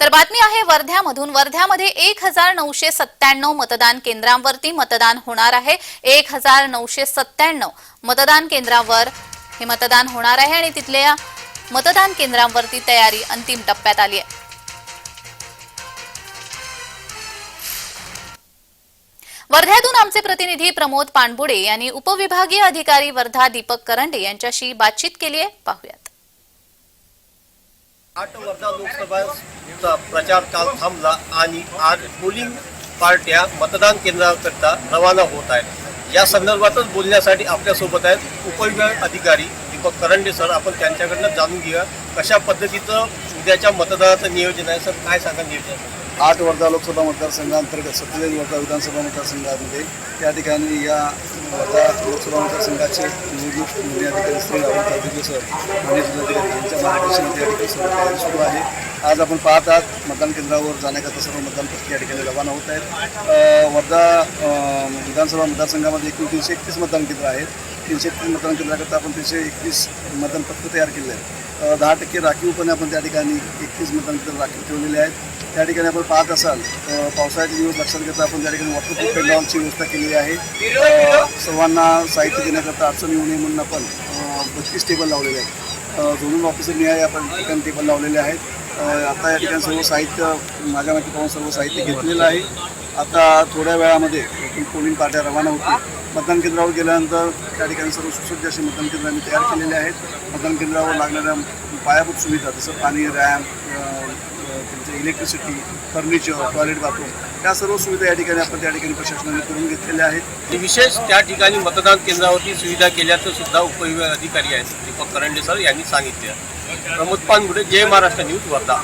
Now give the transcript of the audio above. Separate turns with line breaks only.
तर बातमी आहे वर्ध्यामधून. वर्ध्यामध्ये एक हजार नऊशे सत्त्याण्णव मतदान केंद्रांवरती मतदान होणार आहे. एक हजार नऊशे सत्त्याण्णव मतदान केंद्रावर हे मतदान होणार आहे आणि तिथल्या मतदान केंद्रांवरती तयारी अंतिम टप्प्यात आली आहे. वर्ध्यातून आमचे प्रतिनिधी प्रमोद पाणबुडे यांनी उपविभागीय अधिकारी वर्धा दीपक करंडे यांच्याशी बातचीत केली आहे. पाहूयात.
आठ वर्धा लोकसभा प्रचार काल थांबला आणि आज पोलिंग पार्ट्या मतदान केंद्राकरता रवाना होत आहेत. या संदर्भातच बोलण्यासाठी आपल्यासोबत आहेत उपविभाग अधिकारी दीपक करंडे सर. आपण त्यांच्याकडनं जाणून घेऊया कशा पद्धतीचं उद्याच्या मतदानाचं नियोजन आहे. सर काय सांगा नियोजन
आठ वर्धा लोकसभा मतदारसंघांतर्गत सत्तेचाळीस वर्धा विधानसभा मतदारसंघामध्ये त्या ठिकाणी या वर्धा लोकसभा मतदारसंघाचे निवडणूक निर्णय अधिकारी श्री राहुल तालुके सर आणि जिल्हाधिकारी यांच्या मार्गदर्शनात या ठिकाणी सर्व तयारी सुरू आहे. आज आपण पाहत आहात मतदान केंद्रावर जाण्याकरता सर्व मतदान पक्ष या ठिकाणी रवाना होत आहेत. वर्धा विधानसभा मतदारसंघामध्ये एकूण तीनशे एकतीस मतदान केंद्र आहेत. तीनशे एकतीस मतदान केंद्राकरता आपण तीनशे एकवीस मतदान पत्र तयार केले आहेत. दहा टक्के राखीवपणे आपण त्या ठिकाणी एकतीस मतदान केंद्र राखीव ठेवलेले आहेत. त्या ठिकाणी आपण पाहत असाल पावसाळ्याचे दिवस लक्षात घेता आपण त्या ठिकाणी वॉटरप्रूफ पेंडॉलची व्यवस्था केलेली आहे. सर्वांना साहित्य देण्याकरता अडचण येऊ नये म्हणून आपण बत्तीस टेबल लावलेले आहेत. झोनल ऑफिसर निहाय आपण ठिकाणी टेबल लावलेले आहेत. आता या ठिकाणी सर्व साहित्य माझ्या माहिती पाहून सर्व साहित्य घेतलेलं आहे. आता थोड्या वेळामध्ये पोलिंग पार्ट्या रवाना होतील. मतदान केंद्रावर गेल्यानंतर त्या ठिकाणी सर्व सुसज्ज असे मतदान केंद्र आम्ही तयार केलेले आहेत. मतदान केंद्रावर लागणाऱ्या पायाभूत सुविधा जसं पाणी ramp electricity furniture toilet bathroom या सर्व सुविधा या ठिकाणी आपण त्या ठिकाणी प्रशासनाने करून घेतलेल्या आहेत.
विशेष त्या ठिकाणी मतदान केंद्रावरती सुविधा केल्याचं सुद्धा उपविभाग अधिकारी आहेत. दीपक करंडे सर यांनी सांगितले. प्रमोद पानगुडे जय महाराष्ट्र न्यूज वर्धा.